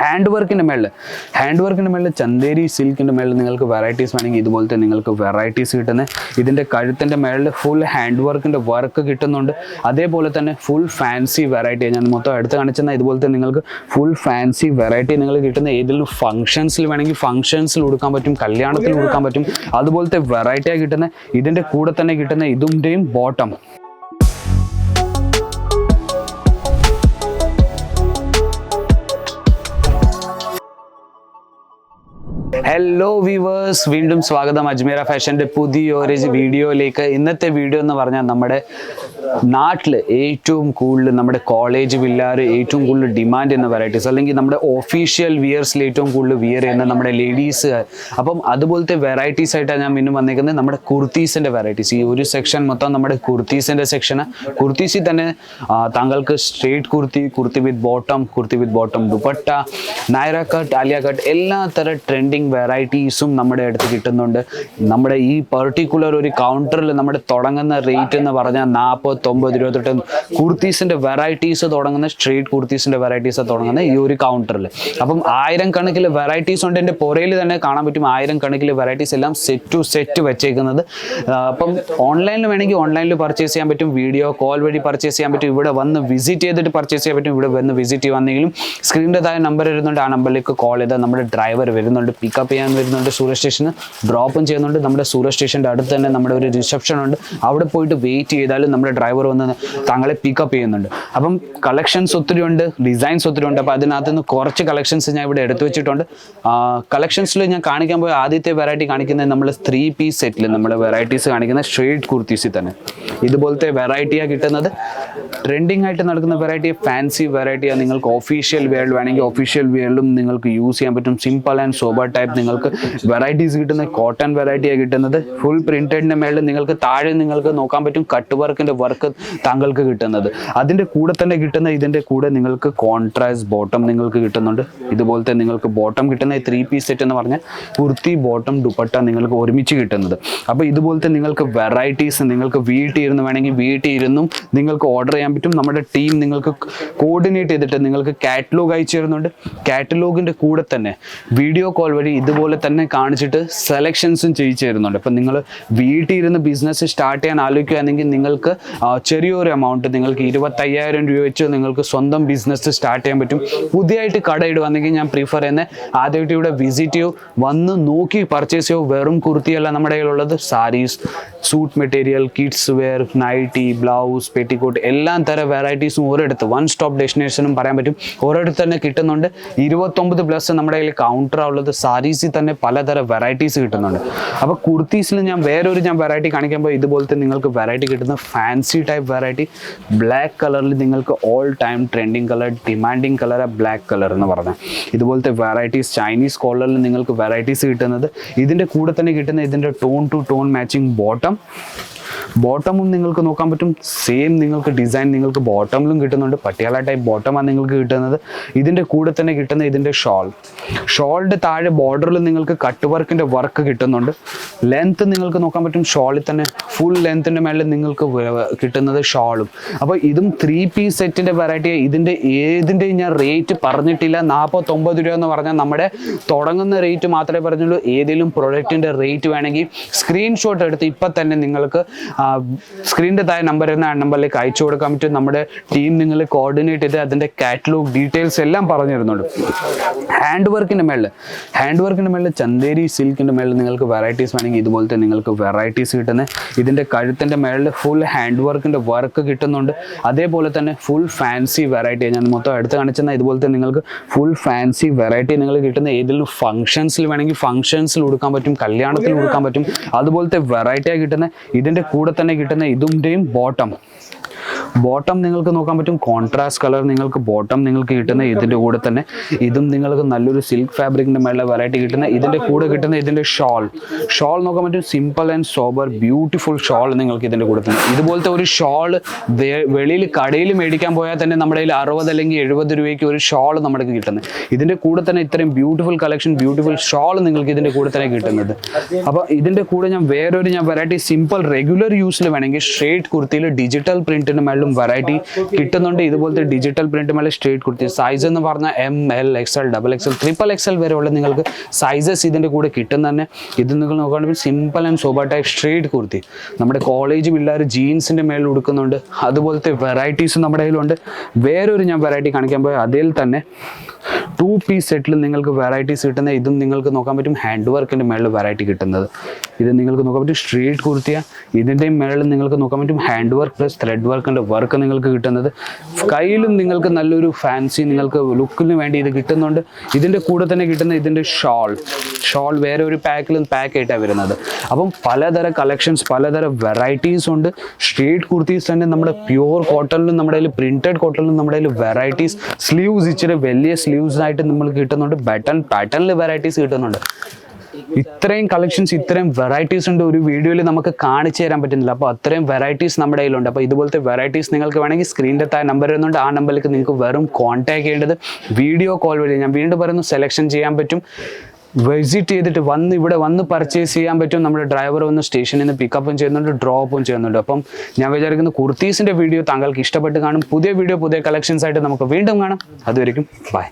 Hand വർക്കിന്റെ മേളിൽ hand വർക്കിന്റെ മേളിൽ ചന്തേരി സിൽക്കിന്റെ മേളിൽ നിങ്ങൾക്ക് വെറൈറ്റീസ് വേണമെങ്കിൽ ഇതുപോലത്തെ നിങ്ങൾക്ക് വെറൈറ്റീസ് കിട്ടുന്നത് ഇതിന്റെ കഴുത്തിന്റെ മേളിൽ ഫുൾ ഹാൻഡ് വർക്കിന്റെ വർക്ക് കിട്ടുന്നുണ്ട്. അതേപോലെ തന്നെ ഫുൾ ഫാൻസി വെറൈറ്റി ഞാൻ മൊത്തം എടുത്ത് ഇതുപോലെ ഇതുപോലത്തെ നിങ്ങൾക്ക് ഫുൾ ഫാൻസി വെറൈറ്റി നിങ്ങൾ കിട്ടുന്ന ഏതെങ്കിലും ഫംഗ്ഷൻസിൽ വേണമെങ്കിൽ ഫംഗ്ഷൻസിൽ കൊടുക്കാൻ പറ്റും കല്യാണത്തിൽ കൊടുക്കാൻ പറ്റും. അതുപോലത്തെ വെറൈറ്റിയായി കിട്ടുന്ന. ഇതിന്റെ കൂടെ തന്നെ കിട്ടുന്ന ഇതിന്റെയും ബോട്ടം ഹലോ വ്യൂവേഴ്സ് വീണ്ടും സ്വാഗതം. അജ്മീറ ഫാഷന്റെ പുതിയൊരു വീഡിയോയിലേക്ക്. ഇന്നത്തെ വീഡിയോ എന്ന് പറഞ്ഞാൽ നമ്മുടെ നാട്ടിൽ ഏറ്റവും കൂടുതൽ നമ്മുടെ കോളേജ് പിള്ളേർ ഏറ്റവും കൂടുതൽ ഡിമാൻഡ് ചെയ്യുന്ന വെറൈറ്റീസ് അല്ലെങ്കിൽ നമ്മുടെ ഒഫീഷ്യൽ വിയേഴ്സിൽ ഏറ്റവും കൂടുതൽ വിയർ ചെയ്യുന്ന നമ്മുടെ ലേഡീസ് അപ്പം അതുപോലത്തെ വെറൈറ്റീസ് ആയിട്ടാണ് ഞാൻ മിന്നും വന്നേക്കുന്നത്. നമ്മുടെ കുർത്തീസിന്റെ വെറൈറ്റീസ് ഈ ഒരു സെക്ഷൻ മൊത്തം നമ്മുടെ കുർത്തീസിന്റെ സെക്ഷന് കുർത്തീസിൽ തന്നെ താങ്കൾക്ക് straight kurti kurti with bottom kurti with bottom dupatta Naira cut Alia cut എല്ലാ തരം ട്രെൻഡിങ് വെറൈറ്റീസും നമ്മുടെ അടുത്ത് കിട്ടുന്നുണ്ട്. നമ്മുടെ ഈ പെർട്ടിക്കുലർ ഒരു കൗണ്ടറിൽ നമ്മുടെ തുടങ്ങുന്ന റേറ്റ് എന്ന് പറഞ്ഞാൽ നാൽപ്പത്തൊമ്പത് ഇരുപത്തെട്ട് കുർത്തീസിന്റെ വെറൈറ്റീസ് തുടങ്ങുന്ന സ്ട്രീറ്റ് കുർത്തീസിന്റെ വെറൈറ്റീസ് തുടങ്ങുന്ന ഈ ഒരു കൗണ്ടറിൽ അപ്പം ആയിരം കണക്കിൽ വെറൈറ്റീസ് ഉണ്ട്. എന്റെ പുറയിൽ തന്നെ കാണാൻ പറ്റും ആയിരം കണക്കിൽ വെറൈറ്റീസ് എല്ലാം സെറ്റ് ടു സെറ്റ് വെച്ചേക്കുന്നത്. അപ്പം ഓൺലൈനിൽ വേണമെങ്കിൽ ഓൺലൈനിൽ പർച്ചേസ് ചെയ്യാൻ പറ്റും. വീഡിയോ കോൾ വഴി പർച്ചേസ് ചെയ്യാൻ പറ്റും. ഇവിടെ വന്ന് വിസിറ്റ് ചെയ്തിട്ട് പർച്ചേസ് ചെയ്യാൻ പറ്റും. ഇവിടെ വന്ന് വിസിറ്റ് ചെയ്യുവാണെങ്കിലും സ്ക്രീനിന്റെ താഴെ നമ്പർ വരുന്നുണ്ട്. ആ നമ്പറിലേക്ക് കോൾ ചെയ്താൽ നമ്മുടെ ഡ്രൈവർ വരുന്നുണ്ട്. പിക്കപ്പ് ചെയ്യാൻ വരുന്നുണ്ട്. സൂര്യ സ്റ്റേഷന് ഡ്രോപ്പും ചെയ്യുന്നുണ്ട്. നമ്മുടെ സൂര്യ സ്റ്റേഷന്റെ അടുത്ത് തന്നെ നമ്മുടെ ഒരു റിസപ്ഷൻ ഉണ്ട്. അവിടെ പോയിട്ട് വെയിറ്റ് ചെയ്താലും നമ്മുടെ ഡ്രൈവർ വന്ന് താങ്കളെ പിക്കപ്പ് ചെയ്യുന്നുണ്ട്. അപ്പം കളക്ഷൻസ് ഒത്തിരി ഉണ്ട് ഡിസൈൻസ് ഒത്തിരി ഉണ്ട്. അപ്പോൾ അതിനകത്ത് നിന്ന് കുറച്ച് കളക്ഷൻസ് ഞാൻ ഇവിടെ എടുത്തു വെച്ചിട്ടുണ്ട്. കളക്ഷൻസിൽ ഞാൻ കാണിക്കാൻ പോയ ആദ്യത്തെ വെറൈറ്റി കാണിക്കുന്നത് നമ്മൾ ത്രീ പീസ് സെറ്റിൽ നമ്മൾ വെറൈറ്റീസ് കാണിക്കുന്ന സ്ട്രേറ്റ് കുർത്തീസിൽ തന്നെ. ഇതുപോലത്തെ വെറൈറ്റിയാണ് കിട്ടുന്നത്. ട്രെൻഡിങ് ആയിട്ട് നടക്കുന്ന വെറൈറ്റി ഫാൻസി വെറൈറ്റിയാണ് നിങ്ങൾക്ക് ഒഫീഷ്യൽ വേൾഡ് വേണമെങ്കിൽ ഒഫീഷ്യൽ വേൾഡും നിങ്ങൾക്ക് യൂസ് ചെയ്യാൻ പറ്റും. സിമ്പിൾ ആൻഡ് സോബർ ടൈപ്പ് നിങ്ങൾക്ക് വെറൈറ്റീസ് കിട്ടുന്ന കോട്ടൺ വെറൈറ്റിയാണ് കിട്ടുന്നത്. ഫുൾ പ്രിന്റഡിന്റെ മേളിൽ നിങ്ങൾക്ക് താഴെ നിങ്ങൾക്ക് നോക്കാൻ പറ്റും കട്ട് വർക്കിന്റെ വർക്ക് താങ്കൾക്ക് കിട്ടുന്നത്. അതിന്റെ കൂടെ തന്നെ കിട്ടുന്ന ഇതിന്റെ കൂടെ നിങ്ങൾക്ക് കോൺട്രാസ്റ്റ് ബോട്ടം നിങ്ങൾക്ക് കിട്ടുന്നുണ്ട്. ഇതുപോലത്തെ നിങ്ങൾക്ക് ബോട്ടം കിട്ടുന്ന ത്രീ പീസ് സെറ്റ് എന്ന് പറഞ്ഞാൽ കുർത്തി ബോട്ടം ദുപ്പട്ട നിങ്ങൾക്ക് ഒരുമിച്ച് കിട്ടുന്നത്. അപ്പോൾ ഇതുപോലത്തെ നിങ്ങൾക്ക് വെറൈറ്റീസ് നിങ്ങൾക്ക് വീട്ടിൽ ഇരുന്ന് വേണമെങ്കിൽ വീട്ടിൽ ഇരുന്നും നിങ്ങൾക്ക് ഓർഡർ ചെയ്യാൻ പറ്റും. നമ്മുടെ ടീം നിങ്ങൾക്ക് കോർഡിനേറ്റ് ചെയ്തിട്ട് നിങ്ങൾക്ക് കാറ്റലോഗ് അയച്ചു തരുന്നുണ്ട് കാറ്റലോഗിന്റെ കൂടെ തന്നെ വീഡിയോ കോൾ വഴി ഇതുപോലെ തന്നെ കാണിച്ചിട്ട് സെലക്ഷൻസും ചെയ്യിച്ചു തരുന്നുണ്ട് അപ്പം നിങ്ങൾ വീട്ടിൽ ഇരുന്ന് ബിസിനസ് സ്റ്റാർട്ട് ചെയ്യാൻ ആലോചിക്കുകയാണെങ്കിൽ നിങ്ങൾക്ക് ചെറിയൊരു എമൗണ്ട് നിങ്ങൾക്ക് ഇരുപത്തയ്യായിരം രൂപ വെച്ച് നിങ്ങൾക്ക് സ്വന്തം ബിസിനസ് സ്റ്റാർട്ട് ചെയ്യാൻ പറ്റും. പുതിയതായിട്ട് കട ഇടുവാണെങ്കിൽ ഞാൻ പ്രിഫർ ചെയ്യുന്നത് ആദ്യമായിട്ട് ഇവിടെ വിസിറ്റ് ചെയ്യൂ. വന്ന് നോക്കി പർച്ചേസ് ചെയ്യോ. വെറും കുർത്തിയല്ല നമ്മുടെ കയ്യിലുള്ളത്. Saris suit material kids wear nightie blouse petticoat എല്ലാം തരം വെറൈറ്റീസും ഓരോടുത്ത്. വൺ സ്റ്റോപ്പ് ഡെസ്റ്റിനേഷനും പറയാൻ പറ്റും. ഓരോടുത്ത് തന്നെ കിട്ടുന്നുണ്ട്. ഇരുപത്തൊമ്പത് പ്ലസ് നമ്മുടെ കയ്യിൽ കൗണ്ടറാണ് ഉള്ളത്. സാരീസിൽ തന്നെ പലതരം വെറൈറ്റീസ് കിട്ടുന്നുണ്ട്. അപ്പോൾ കുർത്തീസിൽ ഞാൻ വേറൊരു ഞാൻ വെറൈറ്റി കാണിക്കുമ്പോൾ ഇതുപോലത്തെ നിങ്ങൾക്ക് വെറൈറ്റി കിട്ടുന്ന ഫാൻസി ടൈപ്പ് വെറൈറ്റി ബ്ലാക്ക് കളറിൽ നിങ്ങൾക്ക് all time trending colour demanding colour black colour എന്ന് പറഞ്ഞാൽ ഇതുപോലത്തെ വെറൈറ്റീസ് ചൈനീസ് കോളറിൽ നിങ്ങൾക്ക് വെറൈറ്റീസ് കിട്ടുന്നത്. ഇതിന്റെ കൂടെ തന്നെ കിട്ടുന്ന ഇതിന്റെ tone to tone matching bottom ബോട്ടമും നിങ്ങൾക്ക് നോക്കാൻ പറ്റും. സെയിം നിങ്ങൾക്ക് ഡിസൈൻ നിങ്ങൾക്ക് ബോട്ടമിലും കിട്ടുന്നുണ്ട്. പട്ടിയാല ടൈപ്പ് ബോട്ടമാണ് നിങ്ങൾക്ക് കിട്ടുന്നത്. ഇതിന്റെ കൂടെ തന്നെ കിട്ടുന്ന ഇതിന്റെ ഷോൾ ഷോളിന്റെ താഴെ ബോർഡറിൽ നിങ്ങൾക്ക് കട്ട് വർക്കിന്റെ വർക്ക് കിട്ടുന്നുണ്ട്. ലെങ്ത്ത് നിങ്ങൾക്ക് നോക്കാൻ പറ്റും. ഷോളിൽ തന്നെ ഫുൾ ലെങ്ത്തിന്റെ മേളിൽ നിങ്ങൾക്ക് കിട്ടുന്നത് ഷോളും അപ്പോൾ ഇതും ത്രീ പീസ് സെറ്റിന്റെ വെറൈറ്റി ഇതിന്റെ ഏതിന്റെയും ഞാൻ റേറ്റ് പറഞ്ഞിട്ടില്ല. നാൽപ്പത്തൊമ്പത് രൂപ എന്ന് പറഞ്ഞാൽ നമ്മുടെ തുടങ്ങുന്ന റേറ്റ് മാത്രമേ പറഞ്ഞുള്ളൂ. ഏതെങ്കിലും പ്രൊഡക്റ്റിന്റെ റേറ്റ് വേണമെങ്കിൽ സ്ക്രീൻഷോട്ട് എടുത്ത് ഇപ്പം തന്നെ നിങ്ങൾക്ക് സ്ക്രീനിന്റെ താഴെ നമ്പർ എന്ന നമ്പറിലേക്ക് അയച്ചു കൊടുക്കാൻ പറ്റും. നമ്മുടെ ടീം നിങ്ങൾ കോർഡിനേറ്റ് ചെയ്ത് അതിന്റെ കാറ്റലോഗ് ഡീറ്റെയിൽസ് എല്ലാം പറഞ്ഞു തരുന്നുണ്ട് ഹാൻഡ് വർക്കിന്റെ മേളിൽ ഹാൻഡ് വർക്കിന്റെ മേളിൽ ചന്ദേരി സിൽക്കിന്റെ മേളിൽ നിങ്ങൾക്ക് വെറൈറ്റീസ് വേണമെങ്കിൽ ഇതുപോലത്തെ നിങ്ങൾക്ക് വെറൈറ്റീസ് കിട്ടുന്നത് ഇതിന്റെ കഴുത്തിന്റെ മേളിൽ ഫുൾ ഹാൻഡ് വർക്കിന്റെ വർക്ക് കിട്ടുന്നുണ്ട്. അതേപോലെ തന്നെ ഫുൾ ഫാൻസി വെറൈറ്റി ഞാൻ മൊത്തം എടുത്ത് കാണിച്ചെന്നാൽ ഇതുപോലത്തെ നിങ്ങൾക്ക് ഫുൾ ഫാൻസി വെറൈറ്റി നിങ്ങൾ കിട്ടുന്ന ഏതെങ്കിലും ഫംഗ്ഷൻസിൽ വേണമെങ്കിൽ ഫംഗ്ഷൻസിൽ കൊടുക്കാൻ പറ്റും കല്യാണത്തിൽ കൊടുക്കാൻ പറ്റും. അതുപോലത്തെ വെറൈറ്റി ആയി കിട്ടുന്ന. ഇതിന്റെ തന്നെ കിട്ടുന്ന ഇതിന്റെയും ബോട്ടം ബോട്ടം നിങ്ങൾക്ക് നോക്കാൻ പറ്റും കോൺട്രാസ്റ്റ് കളർ നിങ്ങൾക്ക് ബോട്ടം നിങ്ങൾക്ക് കിട്ടുന്ന ഇതിന്റെ കൂടെ തന്നെ. ഇതും നിങ്ങൾക്ക് നല്ലൊരു സിൽക്ക് ഫാബ്രിക്കിന്റെ മേലെ വെറൈറ്റി കിട്ടുന്ന ഇതിന്റെ കൂടെ കിട്ടുന്ന ഇതിന്റെ ഷോൾ ഷോൾ നോക്കാൻ പറ്റും simple and sober beautiful shawl നിങ്ങൾക്ക് ഇതിന്റെ കൂടെ തന്നെ. ഇതുപോലത്തെ ഒരു ഷോൾ വെളിയിൽ കടയിൽ മേടിക്കാൻ പോയാൽ തന്നെ നമ്മുടെ കയ്യിൽ അറുപത് അല്ലെങ്കിൽ എഴുപത് രൂപയ്ക്ക് ഒരു ഷോൾ നമ്മൾക്ക് കിട്ടുന്നത്. ഇതിന്റെ കൂടെ തന്നെ ഇത്രയും ബ്യൂട്ടിഫുൾ കളക്ഷൻ ബ്യൂട്ടിഫുൾ ഷോൾ നിങ്ങൾക്ക് ഇതിന്റെ കൂടെ തന്നെ കിട്ടുന്നത്. അപ്പോൾ ഇതിന്റെ കൂടെ ഞാൻ വേറൊരു ഞാൻ വെറൈറ്റി സിമ്പിൾ റെഗുലർ യൂസിൽ വേണമെങ്കിൽ സ്ട്രേറ്റ് കുർത്തിയിൽ ഡിജിറ്റൽ പ്രിന്റിന് മേളിൽ മേളിലും വെറൈറ്റി കിട്ടുന്നുണ്ട്. ഇതുപോലത്തെ ഡിജിറ്റൽ പ്രിന്റ് മേലെ സ്ട്രേറ്റ് കുർത്തി സൈസ് എന്ന് പറഞ്ഞാൽ M L X L double X L triple X L L വരെയുള്ള നിങ്ങൾക്ക് സൈസസ് ഇതിന്റെ കൂടെ കിട്ടുന്ന തന്നെ. ഇത് നിങ്ങൾ നോക്കുകയാണെങ്കിൽ simple and sober type straight kurti. നമ്മുടെ കോളേജ് പിള്ളേർ ജീൻസിന്റെ മേളിൽ ഉടുക്കുന്നുണ്ട്. അതുപോലത്തെ വെറൈറ്റീസ് നമ്മുടെ കയ്യിലുണ്ട്. വേറൊരു ഞാൻ വെറൈറ്റി കാണിക്കാൻ പോയ അതിൽ തന്നെ ടു പീസ് സെറ്റിൽ നിങ്ങൾക്ക് വെറൈറ്റീസ് കിട്ടുന്ന ഇതും നിങ്ങൾക്ക് നോക്കാൻ പറ്റും. ഹാൻഡ് വർക്കിന്റെ മേളിൽ വെറൈറ്റി കിട്ടുന്നത്. ഇത് നിങ്ങൾക്ക് നോക്കാൻ പറ്റും സ്ട്രീറ്റ് കുർത്തിയ. ഇതിന്റെയും മേളിൽ നിങ്ങൾക്ക് നോക്കാൻ പറ്റും ഹാൻഡ് വർക്ക് പ്ലസ് ത്രെഡ് വർക്കിന്റെ വർക്ക് നിങ്ങൾക്ക് കിട്ടുന്നത്. കയ്യിലും നിങ്ങൾക്ക് നല്ലൊരു ഫാൻസി നിങ്ങൾക്ക് ലുക്കിന് വേണ്ടി ഇത് കിട്ടുന്നുണ്ട്. ഇതിന്റെ കൂടെ തന്നെ കിട്ടുന്ന ഇതിന്റെ ഷോൾ ഷോൾ വേറെ ഒരു പാക്കിലും പാക്ക് ആയിട്ടാണ് വരുന്നത്. അപ്പം പലതരം കളക്ഷൻസ് പലതരം വെറൈറ്റീസ് ഉണ്ട്. സ്ട്രീറ്റ് കുർത്തീസ് തന്നെ നമ്മുടെ പ്യുവർ കോട്ടണിലും നമ്മുടെ കയ്യിൽ പ്രിന്റഡ് കോട്ടണിലും നമ്മുടെ കയ്യിൽ വെറൈറ്റീസ് സ്ലീവ്സ് ഇച്ചിരി വലിയ സ്ലീവ്സ് ആയിട്ട് നമ്മൾ കിട്ടുന്നുണ്ട്. ബട്ടൺ പാറ്റേണിൽ വെറൈറ്റീസ് കിട്ടുന്നുണ്ട്. ഇത്രയും കളക്ഷൻസ് ഇത്രയും വെറൈറ്റീസ് ഉണ്ട്. ഒരു വീഡിയോയിൽ നമുക്ക് കാണിച്ചു തരാൻ പറ്റുന്നില്ല. അപ്പോൾ അത്രയും വെറൈറ്റീസ് നമ്മുടെ കയ്യിലുണ്ട്. അപ്പോൾ ഇതുപോലത്തെ വെറൈറ്റീസ് നിങ്ങൾക്ക് വേണമെങ്കിൽ സ്ക്രീനിന്റെ താഴെ നമ്പർ വരുന്നുണ്ട്. ആ നമ്പറിലേക്ക് നിങ്ങൾക്ക് വെറും കോൺടാക്ട് ചെയ്യേണ്ടത് വീഡിയോ കോൾ വഴി. ഞാൻ വീണ്ടും പറയുന്നു സെലക്ഷൻ ചെയ്യാൻ പറ്റും. വിസിറ്റ് ചെയ്തിട്ട് വന്ന് ഇവിടെ വന്ന് പർച്ചേസ് ചെയ്യാൻ പറ്റും. നമ്മുടെ ഡ്രൈവർ വന്ന് സ്റ്റേഷനിൽ നിന്ന് പിക്കപ്പും ചെയ്യുന്നുണ്ട് ഡ്രോപ്പും ചെയ്യുന്നുണ്ട്. അപ്പം ഞാൻ വിചാരിക്കുന്നു കുർത്തീസിന്റെ വീഡിയോ താങ്കൾക്ക് ഇഷ്ടപ്പെട്ട് കാണും. പുതിയ വീഡിയോ പുതിയ കളക്ഷൻസ് ആയിട്ട് നമുക്ക് വീണ്ടും കാണാം. അതുവരെയും ബൈ